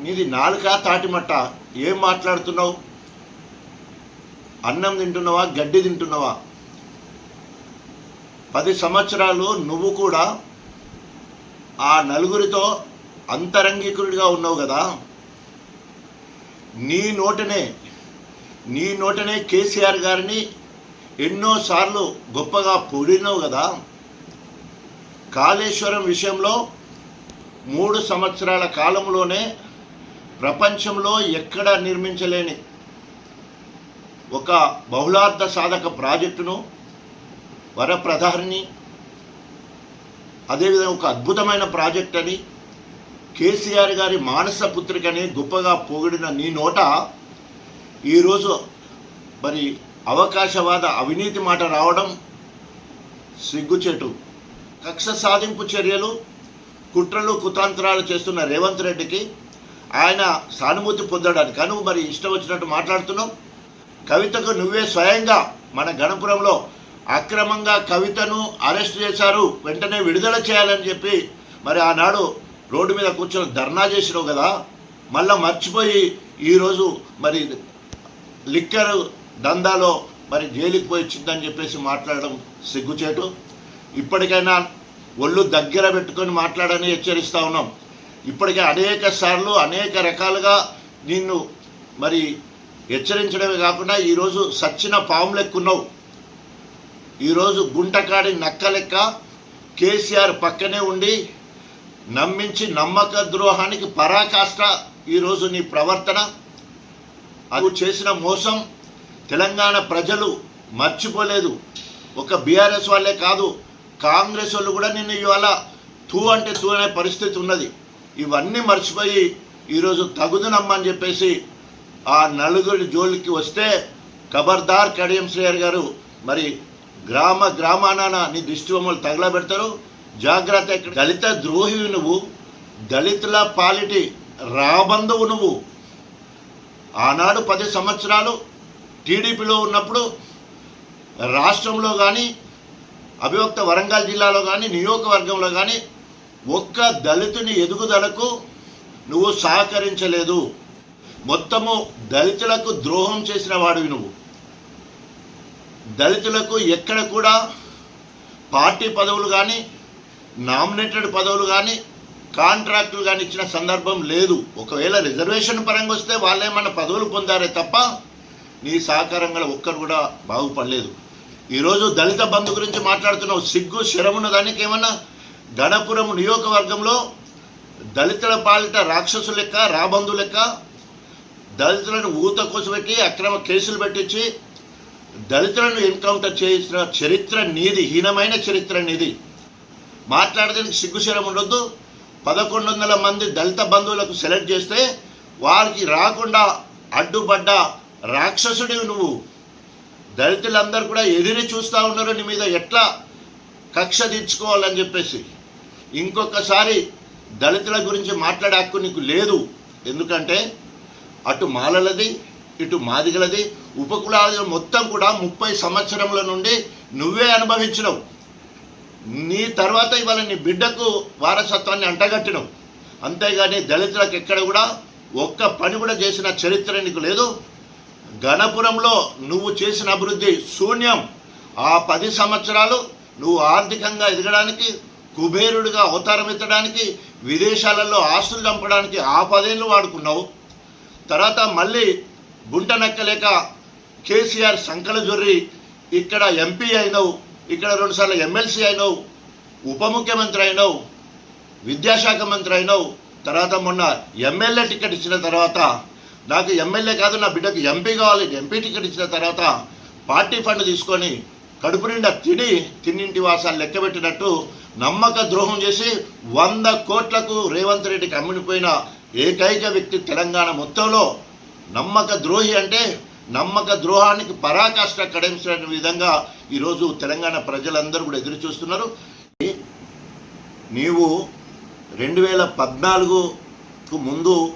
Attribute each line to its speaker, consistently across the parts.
Speaker 1: నీది నాలుక తాటిమట్ట? ఏం మాట్లాడుతున్నావు? అన్నం తింటున్నావా? గడ్డి తింటున్నావా? పది సంవత్సరాలు నువ్వు కూడా ఆ నలుగురితో అంతరంగికుడిగా ఉన్నావు కదా? నీ నోటనే నీ నోటనే కేసీఆర్ గారిని ఎన్నోసార్లు గొప్పగా పొడినావు కదా? కాళేశ్వరం విషయంలో మూడు సంవత్సరాల కాలంలోనే ప్రపంచంలో ఎక్కడ నిర్మించలేని ఒక బహుళార్థ సాధక ప్రాజెక్టును వరప్రధాని అదేవిధంగా ఒక అద్భుతమైన ప్రాజెక్ట్ అని కేసీఆర్ గారి మానస పుత్రికని గొప్పగా పొగిడిన నీ నోట ఈరోజు మరి అవకాశవాద అవినీతి మాట రావడం సిగ్గుచేటు. కక్ష సాధింపు చర్యలు కుట్రలు కుతాంతరాలు చేస్తున్న రేవంత్ రెడ్డికి ఆయన సానుభూతి పొందడానికి. కను మరి ఇష్టం వచ్చినట్టు మాట్లాడుతున్నావు కవితకు నువ్వే స్వయంగా మన గణపురంలో అక్రమంగా కవితను అరెస్ట్ చేశారు. వెంటనే విడుదల చేయాలని చెప్పి మరి ఆనాడు రోడ్డు మీద కూర్చొని ధర్నా చేసినావు కదా. మళ్ళా మర్చిపోయి ఈరోజు మరి లిక్కర్ దందాలో మరి జైలుకి పోయి వచ్చిందని చెప్పేసి మాట్లాడడం సిగ్గుచేటు. ఇప్పటికైనా ఒళ్ళు దగ్గర పెట్టుకొని మాట్లాడని హెచ్చరిస్తూ ఉన్నాం. ఇప్పటికే అనేక సార్లు అనేక రకాలుగా నిన్ను మరి హెచ్చరించడమే కాకుండా ఈరోజు సచ్చిన పాము లెక్కున్నావు. ఈరోజు గుంటకాడి నక్క లెక్క కేసీఆర్ పక్కనే ఉండి నమ్మించి నమ్మక ద్రోహానికి పరాకాష్ట ఈరోజు నీ ప్రవర్తన. అది చేసిన మోసం తెలంగాణ ప్రజలు మర్చిపోలేదు. ఒక బీఆర్ఎస్ వాళ్ళే కాదు కాంగ్రెస్ వాళ్ళు కూడా నిన్ను ఇవాళ తూ అంటే తూ అనే పరిస్థితి ఉన్నది. ఇవన్నీ మర్చిపోయి ఈరోజు తగుదునమ్మని చెప్పేసి ఆ నలుగురి జోలికి వస్తే ఖబర్దార్ కడియం శ్రేయర్ గారు మరి గ్రామ గ్రామాన నీ దిష్టి బొమ్మలు తగలబెడతారు. జాగ్రత్త ఇక్కడ. దళిత ద్రోహివి నువ్వు దళితుల పాలిటి రాబంధువు నువ్వు. ఆనాడు పది సంవత్సరాలు టీడీపీలో ఉన్నప్పుడు రాష్ట్రంలో కానీ అభివక్త వరంగల్ జిల్లాలో కానీ నియోజకవర్గంలో కానీ ఒక్క దళితుని ఎదుగుదలకు నువ్వు సహకరించలేదు. మొత్తము దళితులకు ద్రోహం చేసిన వాడివి నువ్వు. దళితులకు ఎక్కడ కూడా పార్టీ పదవులు కానీ నామినేటెడ్ పదవులు కానీ కాంట్రాక్టులు కానీ ఇచ్చిన సందర్భం లేదు. ఒకవేళ రిజర్వేషన్ పరంగా వస్తే వాళ్ళేమన్నా పదవులు పొందారే తప్ప నీ సహకారం గల ఒక్కరు కూడా బాగుపడలేదు. ఈరోజు దళిత బంధు గురించి మాట్లాడుతున్నావు. సిగ్గు శరమున్న దానికి ఏమన్నా గణపురం నియోజకవర్గంలో దళితుల పాలిట రాక్షసు లెక్క రాబంధు లెక్క దళితులను ఊత కోసపెట్టి అక్రమ కేసులు పెట్టించి దళితులను ఎన్కౌంటర్ చేసిన చరిత్ర నీది హీనమైన చరిత్ర నీది. మాట్లాడడానికి సిగ్గుశరం ఉండొద్దు. పదకొండు వందల మంది దళిత బంధువులకు సెలెక్ట్ చేస్తే వారికి రాకుండా అడ్డుపడ్డ రాక్షసుడివి నువ్వు. దళితులందరూ కూడా ఎదిరి చూస్తూ ఉన్నారు నీ మీద ఎట్లా కక్ష తీర్చుకోవాలని చెప్పేసి. ఇంకొకసారి దళితుల గురించి మాట్లాడే హక్కు నీకు లేదు. ఎందుకంటే అటు మాలలది ఇటు మాదిగలది ఉపకులాది మొత్తం కూడా ముప్పై సంవత్సరముల నుండి నువ్వే అనుభవించినవు. నీ తర్వాత ఇవాళ నీ బిడ్డకు వారసత్వాన్ని అంటగట్టినవు. అంతేగాని దళితులకు ఎక్కడ కూడా ఒక్క పని కూడా చేసిన చరిత్ర నీకు లేదు. గణపురంలో నువ్వు చేసిన అభివృద్ధి శూన్యం. ఆ పది సంవత్సరాలు నువ్వు ఆర్థికంగా ఎదగడానికి కుబేరుడిగా అవతారం ఎత్తడానికి విదేశాలలో ఆస్తులు చంపడానికి ఆ పదేళ్ళు వాడుకున్నావు. తర్వాత మళ్ళీ బుంట నక్కలేక కేసీఆర్ సంకల జొర్రి ఇక్కడ ఎంపీ అయినావు ఇక్కడ రెండుసార్లు ఎమ్మెల్సీ అయినావు ఉప ముఖ్యమంత్రి అయినావు విద్యాశాఖ మంత్రి అయినావు తర్వాత మొన్న ఎమ్మెల్యే టికెట్ ఇచ్చిన తర్వాత నాకు ఎమ్మెల్యే కాదు నా బిడ్డకు ఎంపీ కావాలి ఎంపీ టికెట్ ఇచ్చిన తర్వాత పార్టీ ఫండ్ తీసుకొని కడుపు నిండా తిని తిన్నింటి వాసాలు లెక్కబెట్టినట్టు నమ్మక ద్రోహం చేసి వంద కోట్లకు రేవంత్ రెడ్డికి అమ్మినిపోయిన ఏకైక వ్యక్తి తెలంగాణ మొత్తంలో నమ్మక ద్రోహి అంటే నమ్మక ద్రోహానికి పరాకాష్ట కడించిన విధంగా ఈరోజు తెలంగాణ ప్రజలందరూ కూడా ఎదురు చూస్తున్నారు. నీవు రెండు వేల పద్నాలుగుకు ముందు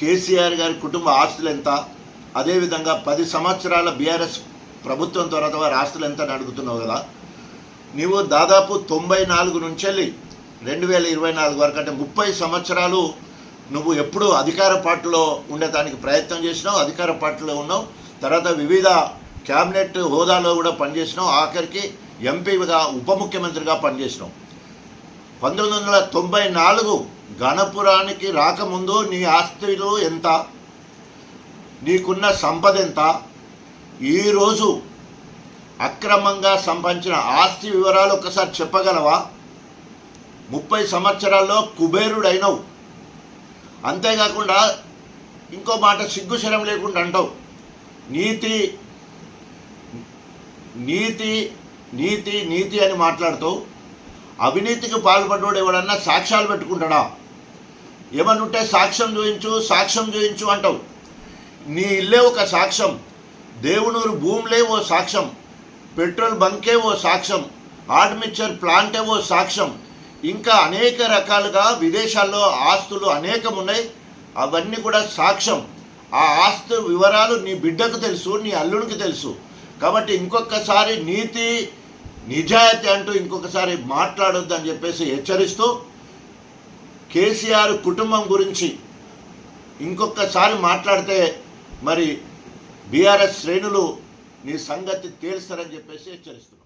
Speaker 1: కేసీఆర్ గారి కుటుంబ ఆస్తులు ఎంత? అదేవిధంగా పది సంవత్సరాల బీఆర్ఎస్ ప్రభుత్వం ద్వారా వారి ఆస్తులు ఎంత అని అడుగుతున్నావు కదా? నీవు దాదాపు తొంభై నాలుగు నుంచి వెళ్ళి రెండు వేల ఇరవై నాలుగు వరకు అంటే ముప్పై సంవత్సరాలు నువ్వు ఎప్పుడు అధికార పార్టీలో ఉండేదానికి ప్రయత్నం చేసినావు అధికార పార్టీలో ఉన్నావు. తర్వాత వివిధ క్యాబినెట్ హోదాలో కూడా పనిచేసినావు. ఆఖరికి ఎంపీగా ఉప ముఖ్యమంత్రిగా పనిచేసినావు. పంతొమ్మిది వందల తొంభై నాలుగు గణపురానికి రాకముందు నీ ఆస్తులు ఎంత? నీకున్న సంపద ఎంత ఈరోజు అక్రమంగా సంపాదించిన ఆస్తి వివరాలు ఒకసారి చెప్పగలవా? ముప్పై సంవత్సరాల్లో కుబేరుడైనవు. అంతేకాకుండా ఇంకో మాట సిగ్గుశరం లేకుండా అంటావు. నీతి నీతి నీతి నీతి అని మాట్లాడుతూ అవినీతికి పాల్పడ్డోడు ఎవడన్నా సాక్ష్యాలు పెట్టుకుంటాడా? ఏమనుంటే సాక్ష్యం చూయించు సాక్ష్యం చూయించు అంటావు. నీ ఇల్లే ఒక సాక్ష్యం. దేవునూరు భూములే ఓ సాక్ష్యం. పెట్రోల్ బంకే ఓ సాక్ష్యం ఆర్మిచర్ ప్లాంటే ఓ సాక్ష్యం. ఇంకా అనేక రకాలుగా విదేశాల్లో ఆస్తులు అనేకం ఉన్నాయి అవన్నీ కూడా సాక్ష్యం. ఆ ఆస్తు వివరాలు నీ బిడ్డకు తెలుసు నీ అల్లునికి తెలుసు. కాబట్టి ఇంకొకసారి నీతి నిజాయితీ అంటూ ఇంకొకసారి మాట్లాడొద్దని చెప్పేసి హెచ్చరిస్తూ కేసీఆర్ కుటుంబం గురించి ఇంకొకసారి మాట్లాడితే మరి బీఆర్ఎస్ శ్రేణులు నీ సంగతి తేల్స్తారని చెప్పేసి హెచ్చరిస్తున్నాం.